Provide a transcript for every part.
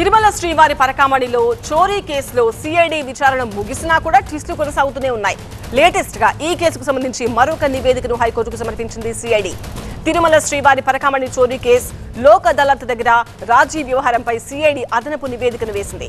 తిరుమల శ్రీవారి పరకామణిలో చోరీ కేసులో సిఐడి విచారణ ముగిసినా కూడా ట్విస్టులు కొనసాగుతూనే ఉన్నాయి. లేటెస్ట్గా ఈ కేసుకు సంబంధించి మరొక నివేదికను హైకోర్టుకు సమర్పించింది సిఐడి తిరుమల శ్రీవారి పరకామణి చోరీ కేసు లోక్ అదాలత్ దగ్గర రాజీ వ్యవహారంపై సిఐడి అదనపు నివేదికను వేసింది.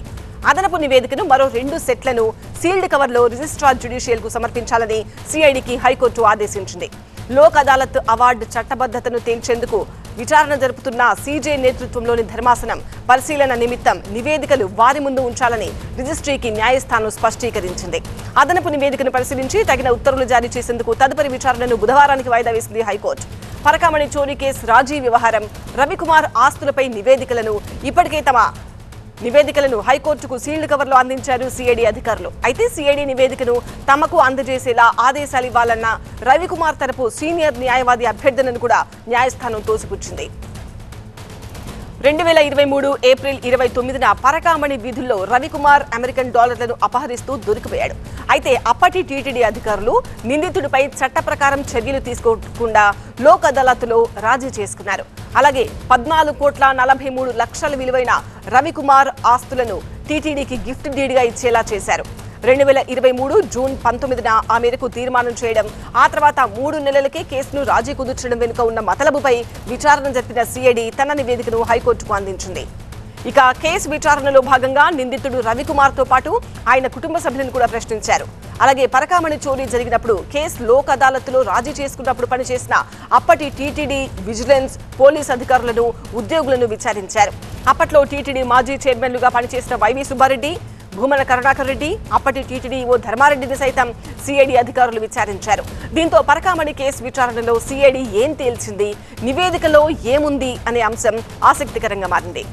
అదనపు నివేదికను మరో రెండు సెట్లను సీల్డ్ కవర్లో రిజిస్ట్రార్ జ్యుడిషియల్కు సమర్పించాలని సిఐడికి హైకోర్టు ఆదేశించింది. లోక్ అదాలత్ అవార్డు చట్టబద్ధతను తేల్చేందుకు విచారణ జరుపుతున్న సీజే నేతృత్వంలోని ధర్మాసనం పరిశీలన నిమిత్తం నివేదికలు వారి ముందు ఉంచాలని రిజిస్ట్రీకి న్యాయస్థానం స్పష్టీకరించింది. అదనపు నివేదికను పరిశీలించి తగిన ఉత్తర్వులు జారీ చేసేందుకు తదుపరి విచారణను బుధవారానికి వాయిదా వేసింది హైకోర్టు. పరకామణి చోరీ కేసు రాజీ వ్యవహారం రవికుమార్ ఆస్తులపై నివేదికలను ఇప్పటికే తమ నివేదికలను హైకోర్టుకు సీల్డ్ కవర్లో అందించారు సిఐడి అధికారులు. అయితే సిఐడి నివేదికను తమకు అందజేసేలా ఆదేశాలు ఇవ్వాలన్న రవికుమార్ తరపు సీనియర్ న్యాయవాది అభ్యర్థనను కూడా న్యాయస్థానం తోసిపుచ్చింది. రెండు వేల ఇరవై మూడు ఏప్రిల్ ఇరవై తొమ్మిదిన పరకామణి వీధుల్లో రవికుమార్ అమెరికన్ డాలర్లను అపహరిస్తూ దొరికిపోయాడు. అయితే అప్పటి టీటీడీ అధికారులు నిందితుడిపై చట్ట ప్రకారం చర్యలు తీసుకోకుండా లోక్ అదాలత్లో రాజీ చేసుకున్నారు. అలాగే పద్నాలుగు కోట్ల నలభై మూడు లక్షల విలువైన రవికుమార్ ఆస్తులను టీటీడీకి గిఫ్ట్ డీడ్గా ఇచ్చేలా చేశారు. రెండు వేల ఇరవై మూడు జూన్ పంతొమ్మిదిన ఆ మేరకు తీర్మానం చేయడం. ఆ తర్వాత మూడు నెలలకే కేసును రాజీ కుదుర్చడం వెనుక ఉన్న మతలబుపై విచారణ జరిపిన సిఐడి తన నివేదికను హైకోర్టుకు అందించింది. ఇక కేసు విచారణలో భాగంగా నిందితుడు రవికుమార్తో పాటు ఆయన కుటుంబ సభ్యులను కూడా ప్రశ్నించారు. అలాగే పరకామణి చోరీ జరిగినప్పుడు కేసు లోక్ అదాలత్లో రాజీ చేసుకున్నప్పుడు పనిచేసిన అప్పటి టీటీడీ విజిలెన్స్ పోలీస్ అధికారులను ఉద్యోగులను విచారించారు. అప్పట్లో టీటీడీ మాజీ చైర్మన్లుగా పనిచేసిన వైవి సుబ్బారెడ్డి భూమన కరుణాకర్ రెడ్డి అప్పటి టీటీడీ ఓ ధర్మారెడ్డిని సైతం సిఐడి అధికారులు విచారించారు. దీంతో పరకామణి కేసు విచారణలో సిఐడి ఏం తేల్చింది? నివేదికలో ఏముంది? అనే అంశం ఆసక్తికరంగా మారింది.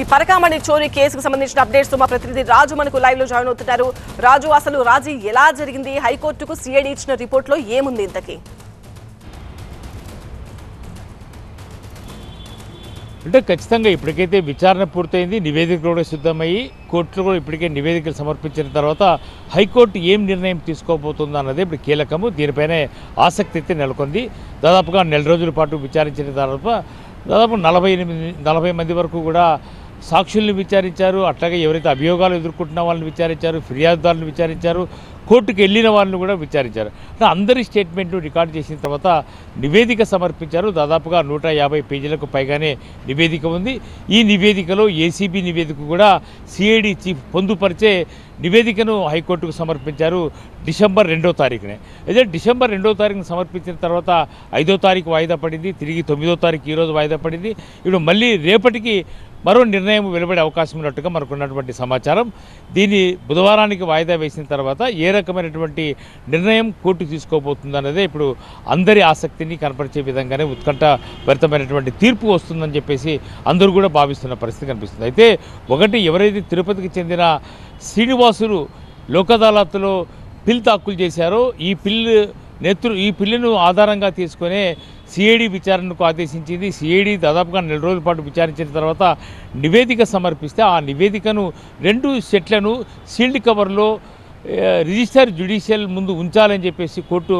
ఈ పరకామణి చోరీ కేసుకు సంబంధించిన అప్డేట్స్తో మా ప్రతినిధి రాజు మనకు లైవ్లో జాయిన్ అవుతున్నారు. రాజు అసలు రాజీ ఎలా జరిగింది? హైకోర్టుకు సిఐడి ఇచ్చిన రిపోర్ట్లో ఏముంది ఇంతకీ? అంటే ఖచ్చితంగా ఇప్పటికైతే విచారణ పూర్తయింది నివేదికలు కూడా సిద్ధమయ్యి కోర్టులో కూడా ఇప్పటికే నివేదికలు సమర్పించిన తర్వాత హైకోర్టు ఏం నిర్ణయం తీసుకోబోతుందో అన్నది ఇప్పుడు కీలకము. దీనిపైనే ఆసక్తి అయితే నెలకొంది. దాదాపుగా నెల రోజుల పాటు విచారించిన తర్వాత దాదాపు నలభై ఎనిమిది నలభై మంది వరకు కూడా సాక్షుల్ని విచారించారు అట్లాగే ఎవరైతే అభియోగాలు ఎదుర్కొంటున్న వాళ్ళని విచారించారు ఫిర్యాదుదారులను విచారించారు కోర్టుకు వెళ్ళిన వాళ్ళని కూడా విచారించారు. అంటే అందరి స్టేట్మెంట్లు రికార్డ్ చేసిన తర్వాత నివేదిక సమర్పించారు. దాదాపుగా నూట యాభై పేజీలకు పైగానే నివేదిక ఉంది. ఈ నివేదికలో ఏసీబీ నివేదిక కూడా సిఐడి చీఫ్ పొందుపరిచే నివేదికను హైకోర్టుకు సమర్పించారు డిసెంబర్ రెండో తారీఖునే. అయితే డిసెంబర్ రెండో తారీఖున సమర్పించిన తర్వాత ఐదో తారీఖు వాయిదా పడింది తిరిగి తొమ్మిదో తారీఖు ఈరోజు వాయిదా పడింది. ఇప్పుడు మళ్ళీ రేపటికి మరో నిర్ణయం వెలువడే అవకాశం ఉన్నట్టుగా మనకు ఉన్నటువంటి సమాచారం. దీన్ని బుధవారానికి వాయిదా వేసిన తర్వాత ఏ రకమైనటువంటి నిర్ణయం కోర్టు తీసుకోబోతుంది అన్నదే ఇప్పుడు అందరి ఆసక్తిని కనపరిచే విధంగానే ఉత్కంఠభరితమైనటువంటి తీర్పు వస్తుందని చెప్పేసి అందరూ కూడా భావిస్తున్న పరిస్థితి కనిపిస్తుంది. అయితే ఒకటి ఎవరైతే తిరుపతికి చెందిన శ్రీనివాసులు లోక్ అదాలత్లో పిల్ దాఖలు చేశారో. ఈ పిల్లు నేతృ ఈ పిల్లును ఆధారంగా తీసుకునే సిఐడి విచారణకు ఆదేశించింది. సిఐడి దాదాపుగా నెల రోజుల పాటు విచారించిన తర్వాత నివేదిక సమర్పిస్తే ఆ నివేదికను రెండు సెట్లను సీల్డ్ కవర్లో రిజిస్టర్ జ్యుడిషియల్ ముందు ఉంచాలని చెప్పేసి కోర్టు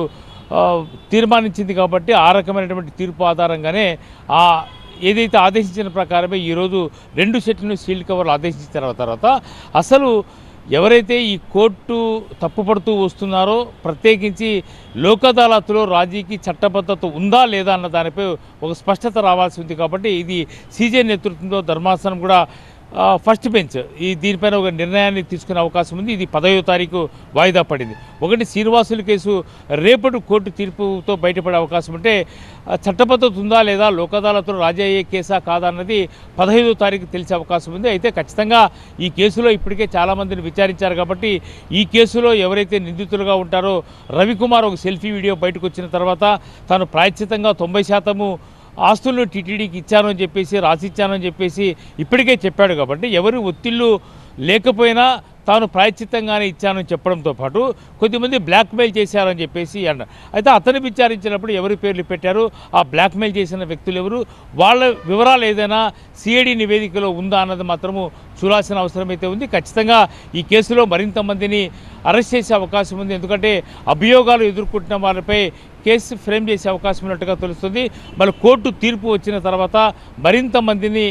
తీర్మానించింది కాబట్టి ఆ రకమైనటువంటి తీర్పు ఆధారంగానే ఆ ఏదైతే ఆదేశించిన ప్రకారమే ఈరోజు రెండు సెట్లను సీల్డ్ కవర్లు ఆదేశించిన తర్వాత అసలు ఎవరైతే ఈ కోర్టు తప్పుపడుతూ వస్తున్నారో ప్రత్యేకించి లోక్ అదాలత్లో రాజీకి చట్టబద్ధత ఉందా లేదా అన్న దానిపై ఒక స్పష్టత రావాల్సి ఉంది కాబట్టి ఇది సీజే నేతృత్వంలో ధర్మాసనం కూడా ఫస్ట్ బెంచ్. ఈ దీనిపైన ఒక నిర్ణయాన్ని తీసుకునే అవకాశం ఉంది. ఇది పదహైదో తారీఖు వాయిదా పడింది. ఒకటి శ్రీనివాసుల కేసు. రేపటి కోర్టు తీర్పుతో బయటపడే అవకాశం ఉంటే చట్టబద్ధత ఉందా లేదా లోక్ అదాలత్లో రాజయ్యే కేసా కాదా అన్నది పదహైదో తారీఖు తెలిసే అవకాశం ఉంది. అయితే ఖచ్చితంగా ఈ కేసులో ఇప్పటికే చాలామందిని విచారించారు కాబట్టి ఈ కేసులో ఎవరైతే నిందితులుగా ఉంటారో రవికుమార్ ఒక సెల్ఫీ వీడియో బయటకు వచ్చిన తర్వాత తాను ప్రాయశ్చితంగా తొంభై శాతము ఆస్తులను టీటీడీకి ఇచ్చానని చెప్పేసి రాసిచ్చానని చెప్పేసి ఇప్పటికే చెప్పాడు కాబట్టి ఎవరి ఒత్తిళ్ళు లేకపోయినా తాను ప్రాయశ్చిత్తంగానే ఇచ్చానని చెప్పడంతో పాటు కొద్దిమంది బ్లాక్మెయిల్ చేశారని చెప్పేసి అన్న అయితే అతను విచారించినప్పుడు ఎవరి పేర్లు పెట్టారు? ఆ బ్లాక్మెయిల్ చేసిన వ్యక్తులు ఎవరు? వాళ్ళ వివరాలు ఏదైనా సిఐడి నివేదికలో ఉందా అన్నది మాత్రము చూడాల్సిన అవసరం అయితే ఉంది. ఖచ్చితంగా ఈ కేసులో మరింత మందిని అరెస్ట్ చేసే అవకాశం ఉంది. ఎందుకంటే అభియోగాలు ఎదుర్కొంటున్న వారిపై కేసు ఫ్రేమ్ చేసే అవకాశం ఉన్నట్టుగా తెలుస్తుంది. మళ్ళీ కోర్టు తీర్పు వచ్చిన తర్వాత మరింత మందిని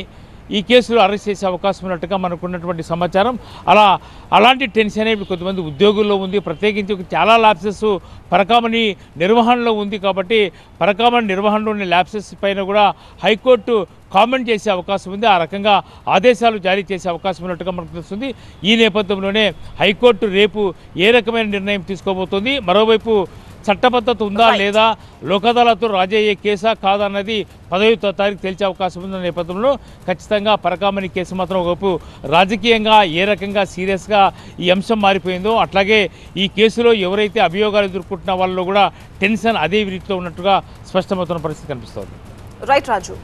ఈ కేసులో అరెస్ట్ చేసే అవకాశం ఉన్నట్టుగా మనకు ఉన్నటువంటి సమాచారం. అలా అలాంటి టెన్షన్ ఇప్పుడు కొంతమంది ఉద్యోగుల్లో ఉంది. ప్రత్యేకించి చాలా ల్యాబ్సెస్ పరకామణి నిర్వహణలో ఉంది కాబట్టి పరకామణి నిర్వహణలో ఉన్న ల్యాబ్సెస్ పైన కూడా హైకోర్టు కామెంట్ చేసే అవకాశం ఉంది. ఆ రకంగా ఆదేశాలు జారీ చేసే అవకాశం ఉన్నట్టుగా మనకు తెలుస్తుంది. ఈ నేపథ్యంలోనే హైకోర్టు రేపు ఏ రకమైన నిర్ణయం తీసుకోబోతోంది? మరోవైపు చట్టబద్ధత ఉందా. లేదా లోక్ అదాలత్తో రాజీ అయ్యే కేసా కాదా అన్నది పదవి తారీఖు తేల్చే అవకాశం ఉన్న నేపథ్యంలో ఖచ్చితంగా పరకామణి కేసు మాత్రం ఒకవైపు రాజకీయంగా ఏ రకంగా సీరియస్గా ఈ అంశం మారిపోయిందో అట్లాగే ఈ కేసులో ఎవరైతే అభియోగాలు ఎదుర్కొంటున్న వాళ్ళలో కూడా టెన్షన్ అదే రీతిలో ఉన్నట్టుగా స్పష్టమవుతున్న పరిస్థితి కనిపిస్తోంది రైట్ రాజు